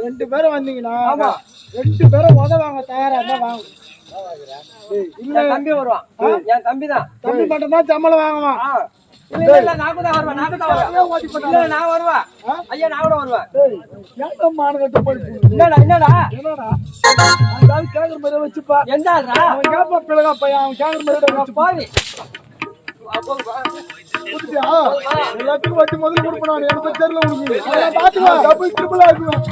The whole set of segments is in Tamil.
ரெண்டு பேரும் வந்தீங்கன்னா ஆமா. ரெண்டு பேரும் உதவாங்க தயாரா இருந்தா வாங்க. இல்ல. தம்பி வருவான். என் தம்பி தான். தம்பி மட்டும் தான் சம்பளம் வாங்குவான். என்னடா எல்லாத்துக்கும் வட்டி முதல்ல கொடுப்பேன் நான். எனக்கு தெரியல உனக்கு. அதெல்லாம் பாத்துக்கலாம். double, triple ஆக்குவேன்.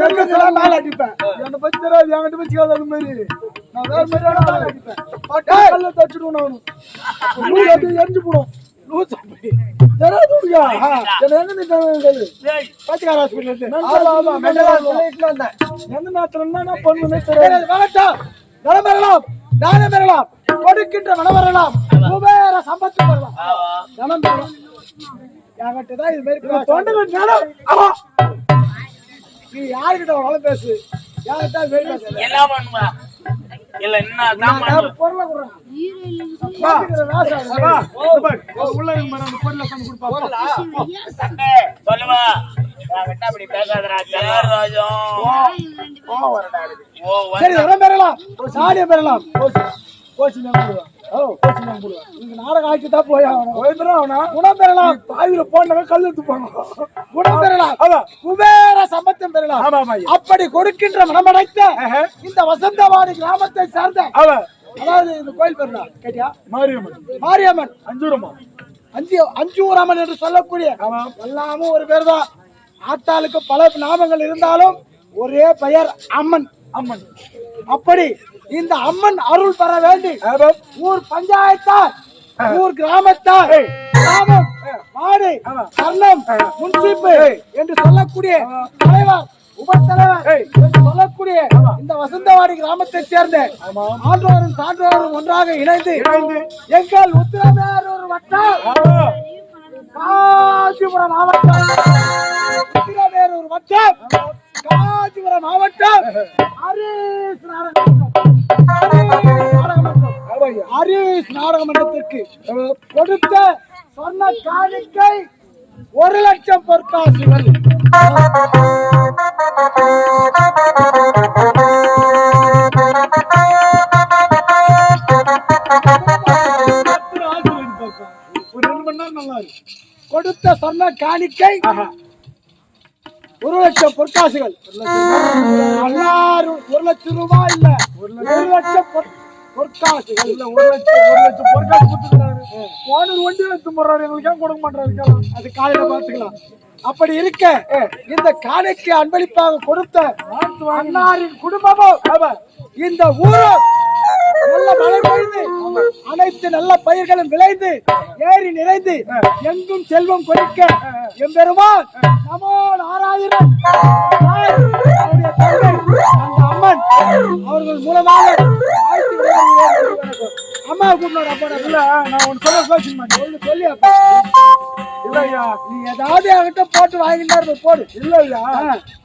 தெரிஞ்சதெல்லாம் மேல அடிப்பேன். என்னை பத்தி தெரியாது. என்கிட்ட வச்சுக்காத அது மாதிரி. நான் வேற மாதிரியான ஆளை அடிப்பேன். டேய், கல்லை தட்டிடுவேன் நானு. லூசு அப்படியே எரிஞ்சு போடும். லூசு தெரியாது உனக்கு? ஆ, எங்க நிக்காம சொல்லு. பச்சைக்கார எந்த நேரத்துல என்ன பண்ணுன்னே தெரியாது. வேண்டாம். நலம் பெறலாம். பெறலாம். கொடுக்கின்ற வரலாம் குபேர சம்பத்து பெறலாம் தனம் பெறலாம் என்கிட்ட தான் இது மாதிரி தொண்டை ஞானம் ஆமா. நீ யாருக்கிட்ட வேணாலும் பேசு. யார்கிட்ட இது மாதிரி பேசு எல்லாம் பண்ணுவா இல்ல என்ன பொருளை. சொல்லுவா அப்படி பேசாதடா ஜெயர் ராஜம் ஓ. சரி தனம் பெறலாம். சாடியை பெறலாம். கோச்சு கோச்சு நான் போடுவேன் ஓ கோச்சு நான் போடுவேன் நீங்க நாடகம் ஆக்கி தான் போய் ஆகணும். போய் ஆகணும் குணம் பெறலாம். பாதியில போனவங்க கல் எடுத்து போகணும். குணம் பெறலாம். குபேர சம்பத்தம் பெறலாம். அப்படி கொடுக்கின்ற மனமடைத்த இந்த வசந்தவாடி கிராமத்தை சார்ந்த அதாவது இந்த கோயில் பெறலாம் கேட்டியா? மாரியம்மன். மாரியம்மன். அஞ்சூரம்மா அஞ்சு அஞ்சூராமன் என்று சொல்லக்கூடிய எல்லாமும் ஒரு பேர் தான் ஆத்தாளுக்கு பல நாமங்கள் இருந்தாலும் ஒரே பெயர் அம்மன். அம்மன். அப்படி இந்த அம்மன் அருள் பெற வேண்டி ஊர் பஞ்சாயத்தார் ஊர் கிராமத்தார் கிராமம் மாடு கர்ணம் முன்சிப்பு என்று சொல்லக்கூடிய தலைவர் உபத்தலைவர் என்று சொல்லக்கூடிய இந்த வசந்தவாடி கிராமத்தை சேர்ந்த ஆன்றோரும் சான்றோரும் ஒன்றாக இணைந்து எங்கள் உத்திரமேரூர் வட்டம் காஞ்சிபுரம் மாவட்டம் உத்திரமேரூர் வட்டம் காஞ்சிபுரம் மாவட்டம் ஹரிஸ் நாடகமன்றம். ஹரிஸ் நாடகமன்றம். ஹரிஸ் நாடகமன்றத்திற்கு கொடுத்த சொன்ன காணிக்கை ஒரு லட்சம் பொற்காசுகள் கொடுத்த சொன்ன காணிக்கை ஒரு லட்சம் பொற்காசுகள். எல்லாரும் ஒரு லட்சம் ரூபாய் இல்ல. ஒரு லட்சம் பொற்- பொற்காசுகள். இல்ல ஒரு லட்சம் ஒரு லட்சம் பொற்காசு கொடுத்துக்கிறாரு போன வண்டி எடுத்து போறாரு எங்களுக்கு ஏன் கொடுக்க மாட்டாரு அது காலையில பாத்துக்கலாம் அப்படி இருக்க இந்த காணிக்கை அன்பளிப்பாக கொடுத்த அன்னாரின் குடும்பமும் இந்த ஊரும் நல்ல மழை பெய்து அனைத்து நல்ல பயிர்களும் விளைந்து ஏறி நிறைந்து எங்கும் செல்வம் கொதிக்க எம்பெருமான் நமோ நாராயணன். அவருடைய அந்த அம்மன் அவர்கள் மூலமாக அம்மா கூப்பிடுறாரு அப்பா இல்ல நான் ஒன்னு சொல்ல கோச்சிக்க மாட்டேன் சொல்லி அப்பா. இல்லையா நீ ஏதாவது என்கிட்ட போட்டு வாங்கிட்டு போடு. இல்லையா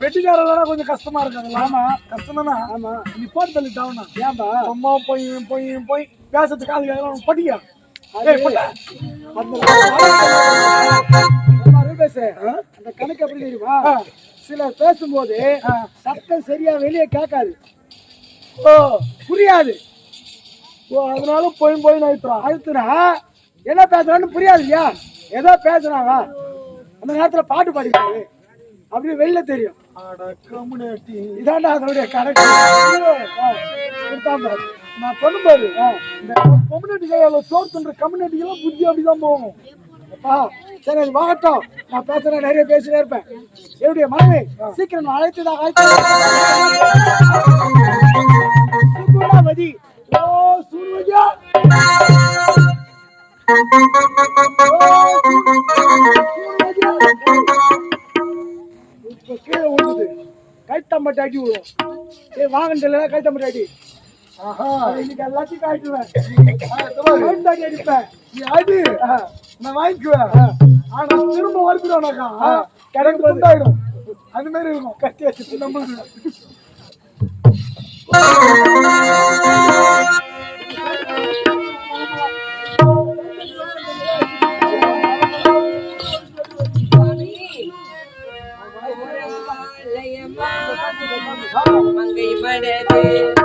வெட்டிக்காரங்க கொஞ்சம் கஷ்டமா இருக்காங்க ஆமா. கஷ்டம் தானே ஆமா. நீ போட்டு தள்ளிட்டாவனா ஏன்பா? அம்மா போய் போய் போய் பேசுறது காது கேட்கலாம் படிக்க ஏய், போடா. அம்மா, ரூபேஷ், அந்த கணக்கு எப்படி தெரியுமா? சிலர் பேசும்போது சத்தம் சரியா வெளியே கேட்காது. ஓ. புரியாது. ஓ அதனால போய் போய் அழுத்துறான். அழுத்துனா என்ன பேசுறான்னு புரியாது இல்லையா ஏதோ பேசுறாங்க அந்த நேரத்துல பாட்டு பாடிக்கிறாரு அப்படி வெளில தெரியும். இதாண்டா அதனுடைய கணக்கு. நான் பாரு இந்த கம்யூனிட்டிகள் சோர்த்துன்ற கம்யூனிட்டிக்கெல்லாம் புத்தி அப்படிதான் போகும். அப்பா சரி அது வாகட்டும். நான் பேசுறேன் நிறைய பேசினே இருப்பேன். என்னுடைய மனைவி சீக்கிரம் நான் அழைத்ததாக சுகுணாவதி ஓ சூர்வதியா இப்ப கைத்தம்பட்டி அடி கைத்தம்பட்டி அடி ஆஹா. இன்னைக்கு எல்லாத்தையும் காட்டுவேன் கைத்தாடி அடிப்பேன் நீ அடி நான் வாங்கிக்குவேன் ஆனா திரும்ப வருதுடானாக்கா கிடக்கு பந்தாயிடும் அது மாதிரி இருக்கும் கட்டி வச்சு நம்மளுக்கு Amen.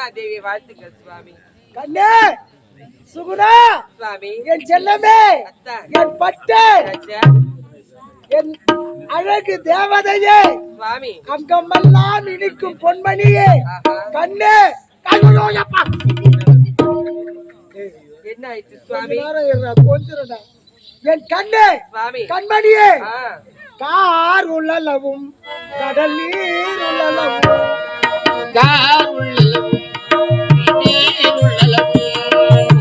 சுகுணா தேவி வாழ்த்துக்கள் சுவாமி. கண்ணே சுகுணா சுவாமி. என் செல்லமே என் பட்டு என் அழகு தேவதையே சுவாமி. அங்கமெல்லாம் இனிக்கும் பொன்மணியே. கண்ணே கண்ணோ எப்பா என்ன ஆயிடுச்சு சுவாமி. என் கண்ணே சுவாமி. கண்மணியே கார் உள்ளளவும் கடல் நீர் உள்ளளவும். கார் உள்ளளவும் நீ உள்ளளவும்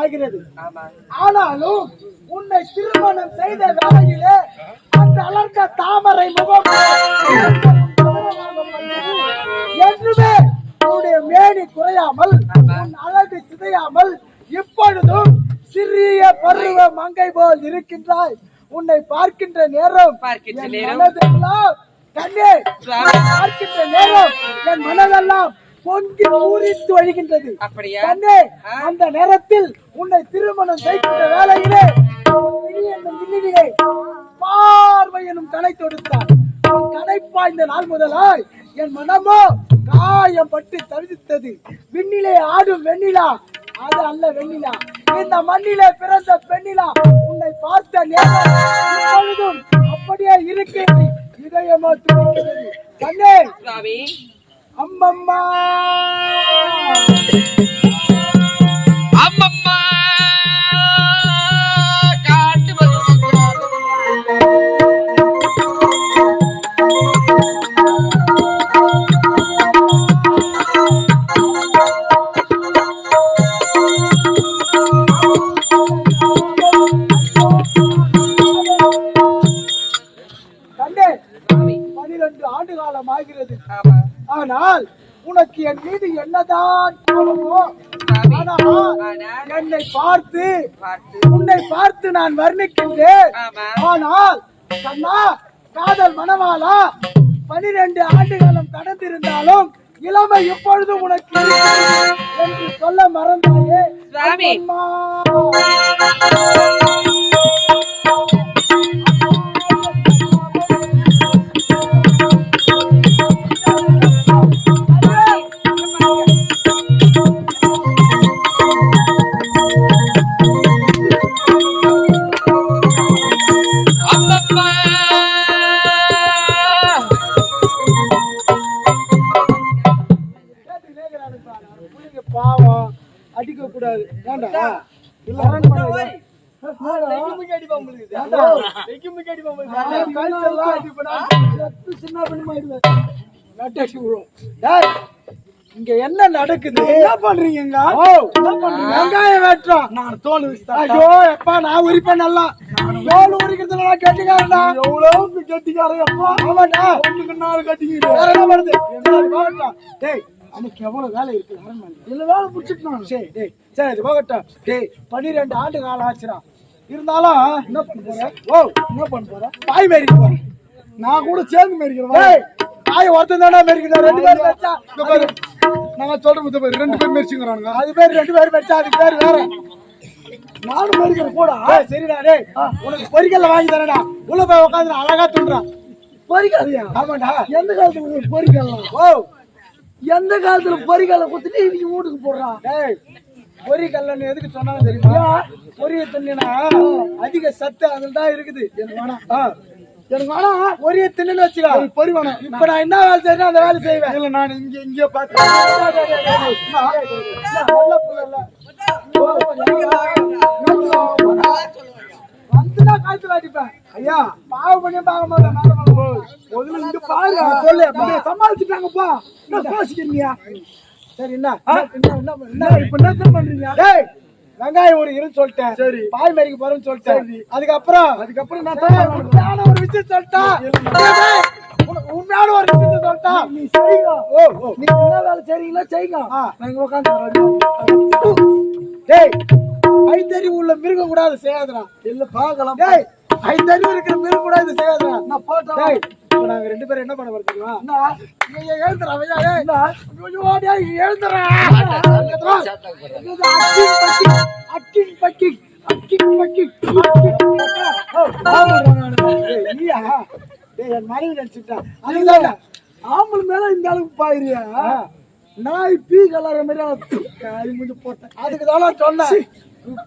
ஆகிறது. ஆனாலும் உன்னை திருமணம் செய்த வேளையிலே அந்த அலர்ந்த தாமரை முகம் என்றுமே உன்னுடைய மேனி குறையாமல் உன் அழகு சிதையாமல் இப்பொழுதும் சிறிய பருவ மங்கை போல் இருக்கின்றாய். உன்னை பார்க்கின்ற நேரம் பார்க்கின்ற நேரம். கண்ணே பார்க்கின்ற நேரம் என் மனதெல்லாம் பொங்கி பூரித்து வழிகின்றது அப்படியா. அந்த நேரத்தில் உன்னை திருமணம் செய்கின்ற வேளையிலே உன் விழி என்னும் வில்லிலே பார்வை எனும் கணை தொடுத்தார் பாய்ந்த நாள் முதலாய் என் மனமோ காயம் பட்டு தவித்தது. விண்ணிலே ஆடும் வெண்ணிலா அது அல்ல வெண்ணிலா. இந்த மண்ணிலே பிறந்த பெண்ணிலா உன்னை பார்த்த நேரம் அப்படியே இருக்கிறது இதயமோ துடிக்கிறது. கண்ணே அம்மம்மா. அம்மம்மா. ஆனால் உனக்கு என் மீது என்னதான் கோபமோ என்னை பார்த்து உன்னை பார்த்து நான் வர்ணிக்கின்றேன். ஆனால் கண்ணா காதல் மனவாளா பனிரெண்டு ஆண்டு காலம் கடந்திருந்தாலும் இளமை எப்பொழுதும் உனக்கு என்று சொல்ல மறந்தாயே பாவம். அடிக்க கூடாது ஏண்டா இல்ல விழும். டேய், இங்க என்ன நடக்குது? என்ன பண்றீங்க? வெங்காயம் வெட்டுறோம். நான் தோல் ஐயோ எப்பா நான் உரிப்பேன் நல்லா தோல் உரிக்கிறதுல நான் கட்டிக்காரன்டா எவ்வளவு கட்டிக்காரன் எப்பா? ஆமாடா ஒண்ணுக்கு நாலு கட்டிக்கிறேன் டேய் அன்னைக்கு எவ்வளவு வேலை இருக்கு? அரண்மனை இல்ல. வேலை முடிச்சுட்டு சரி டேய் சரி இது போகட்டும். டேய் பன்னிரெண்டு ஆண்டு காலம் ஆச்சுடா. இருந்தாலும் என்ன பண்ண போற? ஓ என்ன பண்ண போற? பாய் மேரிக்க போறேன் நான் கூட சேர்ந்து மேரிக்கிறேன் பாய் ஒருத்தன் தானே மேரிக்கிறேன் ரெண்டு பேரும் மேரிச்சா இங்க பாரு. நான் சொல்ற முத்த பேர். ரெண்டு பேர் மேரிச்சுங்கறானுங்க. அது பேர் ரெண்டு பேர் மேரிச்சா அதுக்கு பேர் வேற. நானும் மேரிக்கிறேன் போடா. சரிடா டேய். உனக்கு பொரிக்கல்ல வாங்கி தரேன்டா. உள்ள போய் உட்காந்து அழகா துண்டுறான் பொரிக்கலையா ஆமாடா எந்த காலத்துல உங்களுக்கு பொரிக்கலாம் ஓ எந்த காலத்துல பொரிக்கல்ல குத்துட்டு இன்னைக்கு வீட்டுக்கு போடுறான் டேய் பொரிக்கல்லன்னு எதுக்கு சொன்னாங்க தெரியுமா? பொரிய தின்னா அதிக சத்து அதுல தான் இருக்குது. எனக்கு வேணாம். எனக்கு வேணாம். பொரிய தின்னு வச்சுக்கோ. பொரி வேணாம். இப்ப நான் என்ன வேலை செய்யறேன் அந்த வேலை செய்வேன். இல்ல நான் இங்க இங்கே வந்துனா காய்ச்சல் அடிப்பேன். ஐயா. பாவம் பண்ணி பார்க்க மாட்டேன். முதல்ல இங்க பாரு. சொல்லு சமாளிச்சுட்டாங்கப்பா. என்ன கோசிக்கிறீங்க சரி என்ன? என்ன இப்ப என்ன பண்றீங்க? டேய் வெங்காயம் ஒரு இருந்து சொல்லிட்டேன். சரி. பாய் மறிக்க போறேன்னு சொல்லிட்டேன். அதுக்கப்புறம்? அதுக்கப்புறம் நான் உண்மையான ஒரு விஷயம் சொல்லிட்டேன் உண்மையான ஒரு விஷயத்தை சொல்லிட்டேன் நீ செய்யுங்க ஓ ஓ. நீ என்ன வேலை செய்றீங்களோ செய்யுங்க நாங்க உட்காந்து டேய் ஐந்தறிவு உள்ள மிருகம் கூட அதை செய்யாதுடா. இல்ல பார்க்கலாம். டேய் ஐந்தறிவு இருக்கிற மிருகம் கூட இதை செய்யாதுடா. நான் போட்டேன் நாங்க ரெண்டு பேரும் என்ன பண்ண நீங்க எழுந்துறா எழுந்துறா அக்கிங் பக்கி அக்கிங் பக்கி நீயா டேய் என் மனைவி நினைச்சிட்டா அதுதான் ஆம்பளை மேல இந்த அளவுக்கு பாயிரியா நாய் பீ கலர மாதிரி காரி முடிஞ்சு போட்டேன். அதுக்கு தான் நான் சொன்னேன்.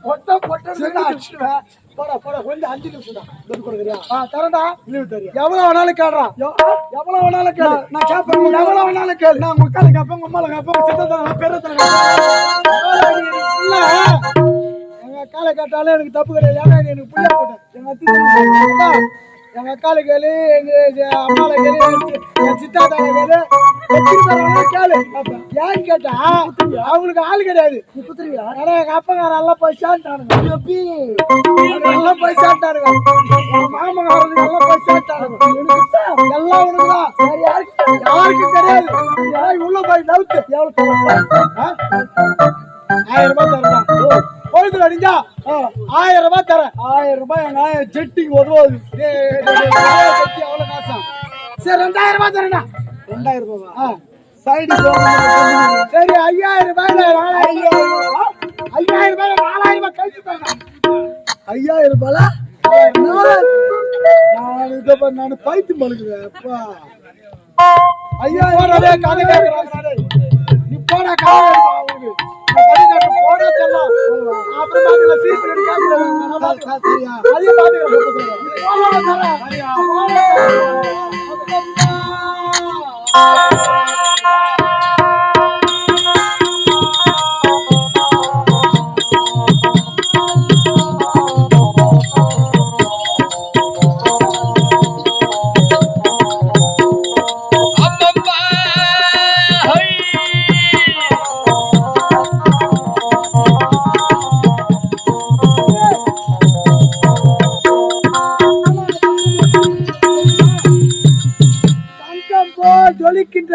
பொட்ட பொட்ட அடிச்சுடுவேன். போடா போடா கொஞ்சம் அஞ்சு நிமிஷம் தான். துட்டு கொடுக்குறியா? ஆ தரடா லீவ் தெரியும் எவ்வளவு வேணாலும் கேடுறான் எவ்வளவு வேணாலும் கேளு. நான் கேட்பேன் எவ்வளவு வேணாலும் கேளு. நான் உங்க கால கேட்பேன் உங்க அம்மால கேட்பேன் உங்க சித்தத்தை நான் பெரிய இல்ல. எங்க அக்கால கேட்டாலும் எனக்கு தப்பு கிடையாது. ஏன்னா எனக்கு புள்ள போட்டேன் எங்க அத்தி அக்கா, எங்க அக்கால கேளு எங்க அம்மால கேளு என் சித்தாத்தால கேளு. கேளு. ஏன்னு கேட்டா அவங்களுக்கு ஆள் கிடையாது. ஆனா எங்க அப்பங்கார நல்லா போய் சேர்ந்துட்டானுங்க எப்படி நல்லா போய் சேர்ந்துட்டானுங்க மாமங்காரங்க நல்லா போய் எல்லாம் உனக்குதான் யாருக்கும் கிடையாது. யாரும் உள்ள போய் நவுத்து? எவ்வளவு ஆயிரம் ரூபாய் தரலாம் பொழுது அடிஞ்சா ஆயிரம் ரூபாய் தரேன் ஆயிரம் ரூபாய் ஆயிரம் ஜெட்டிக்கு உதவாது ஜெட்டி எவ்வளவு காசா சரி ரெண்டாயிரம் ரூபாய் தரேன்டா ரெண்டாயிரம் ரூபாய் சைடு சரி ஐயாயிரம் ரூபாய். ஐயாயிரம் ரூபாய்ல நாலாயிரம் ரூபாய் கழிச்சு தரேன் ஐயாயிரம் ரூபாய்ல நான் இதை நான் பைத்து மழுக்குறேன் அப்பா ஐயாயிரம் கதை கேட்கறாங்க நீ போடா கதை அவனுக்கு கதை கேட்டு போடா செல்லம் அப்புறம் பாத்துக்கலாம் சீட் ரெடி கேட்கலாம் அதையும் அம்மம்மா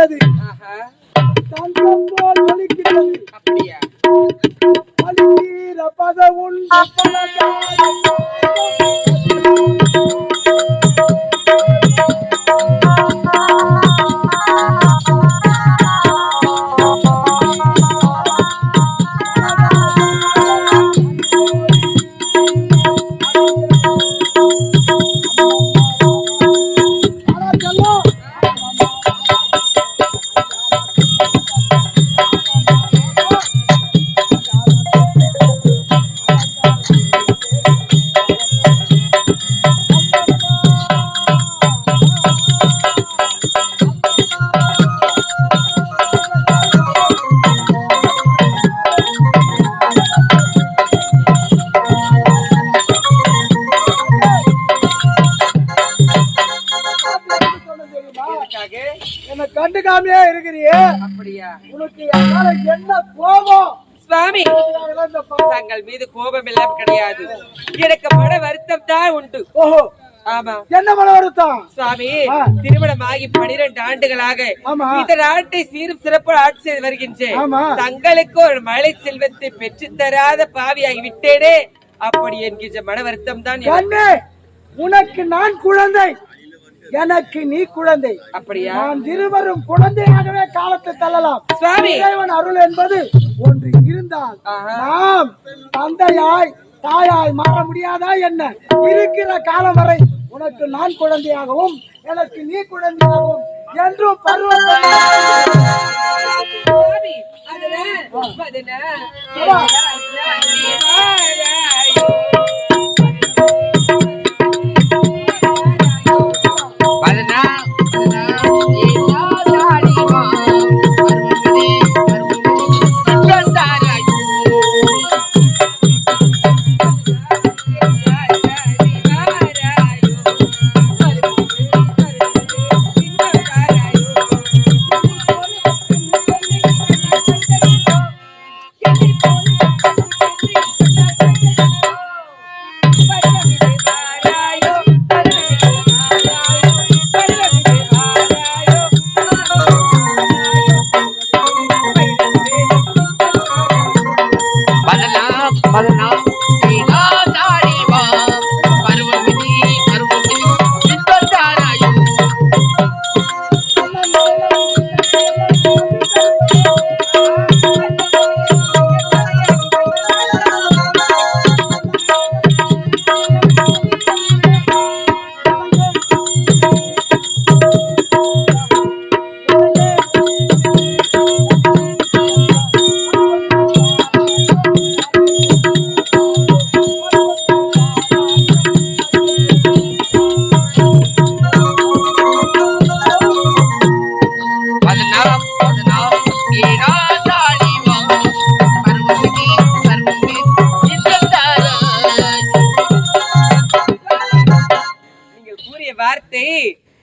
ஒலிக்கின்றது தங்கம் போல் ஒலிக்கின்றது அப்படியா? ஒலிக்கிற பத உண்டு கிடையாது. எனக்கு மன வருத்தம் தான் உண்டு. ஓஹோ. ஆமா. என்ன மன வருத்தம்? சுவாமி ஆ. திருமணமாகி பனிரெண்டு ஆண்டுகளாக. இந்த நாட்டை சீரும் சிறப்பு ஆட்சி செய்து வருகின்றேன். தங்களுக்கு ஒரு மழை செல்வத்தை பெற்று தராத பாவியாகி விட்டேனே. அப்படி என்கின்ற மன வருத்தம் தான் உனக்கு நான் குழந்தை. எனக்கு நீ குழந்தை. அப்படியா? நான் இருவரும் குழந்தையாகவே காலத்தை தள்ளலாம். சுவாமி. இறைவன் அருள் என்பது ஒன்று இருந்தால். நாம் தந்தையாய் தாயாய் மாற முடியாதா என்ன? இருக்கிற காலம் வரை உனக்கு நான் குழந்தையாகவும் எனக்கு நீ குழந்தையாகவும் என்றும் பருவம் சுவாமி,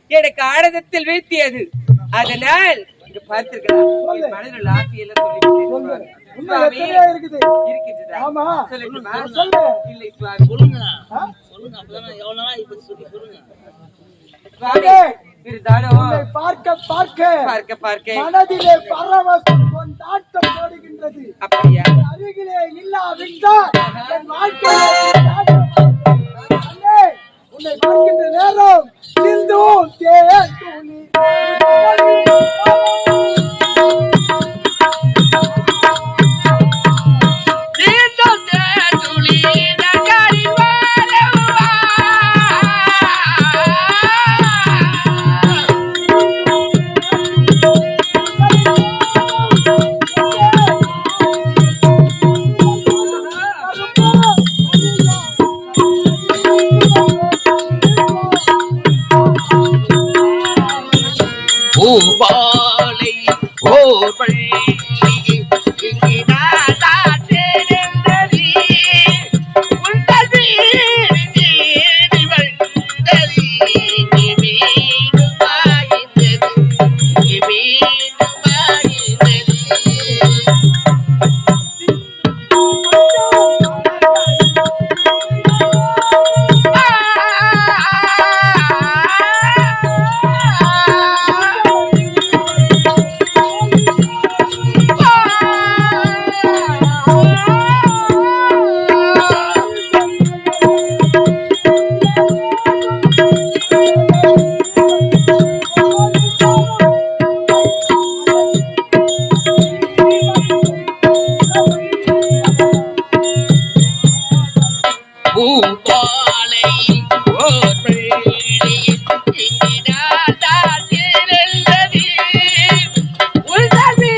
எனக்கு ஆனந்தத்தில் வீழ்த்தியது. அதனால் இங்க பார்த்திருக்கலாம் மனதில் ஆசையெல்லாம் சொல்லு பார்க்க பார்க்க பார்க்க பார்க்க. மனதிலே பரவசம் கொண்டாட்டம் ஓடுகின்றது. அப்படியா? அருகிலே இல்லாவிட்டால் அண்ணே, உன்னை பார்க்கின்ற நேரம் சிந்து தேன் துளி. பூபாலையும் ஓர் பள்ளியும் இங்கினார் தாழ்த்திருந்தது. உள்தவி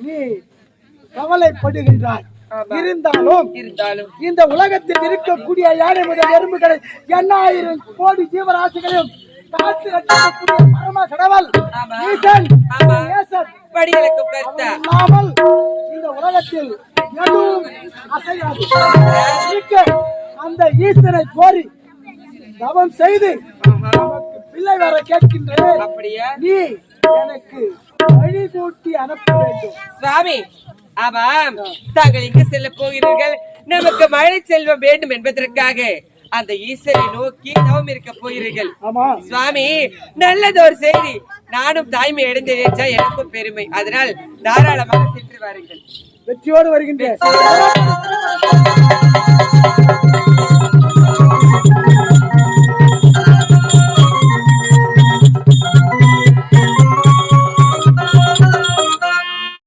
நீ கவலைப்படுகின்றாய் இருந்தாலும் இருந்தாலும். இந்த உலகத்தில் இருக்கக்கூடிய யானை முதல் எறும்புகளை எண்ணாயிரம் கோடி ஜீவராசிகளையும் காத்து ரட்சிக்கக்கூடிய பரம கடவுள் ஆமா. ஈசன். ஆமா. நேசன் படிகளுக்கு கர்த்தா இல்லாமல் இந்த உலகத்தில் எதுவும் அசையாது. இருக்க அந்த ஈசனை கோரி தவம் செய்து பிள்ளை வர கேட்கின்றேன். அப்படியா? நீ எனக்கு வழி கூட்டி அனுப்ப வேண்டும். சுவாமி ஆமாம். தாங்கள் எங்கு செல்ல போகிறீர்கள். நமக்கு மழை செல்வம் வேண்டும் என்பதற்காக. அந்த ஈஸ்வரை நோக்கி தவம் இருக்க போகிறீர்கள். சுவாமி நல்லது ஒரு செய்தி. நானும் தாய்மை என்றால் எனக்கும் பெருமை. அதனால் தாராளமாக சென்று வாருங்கள். வெற்றியோடு வருகின்றேன்.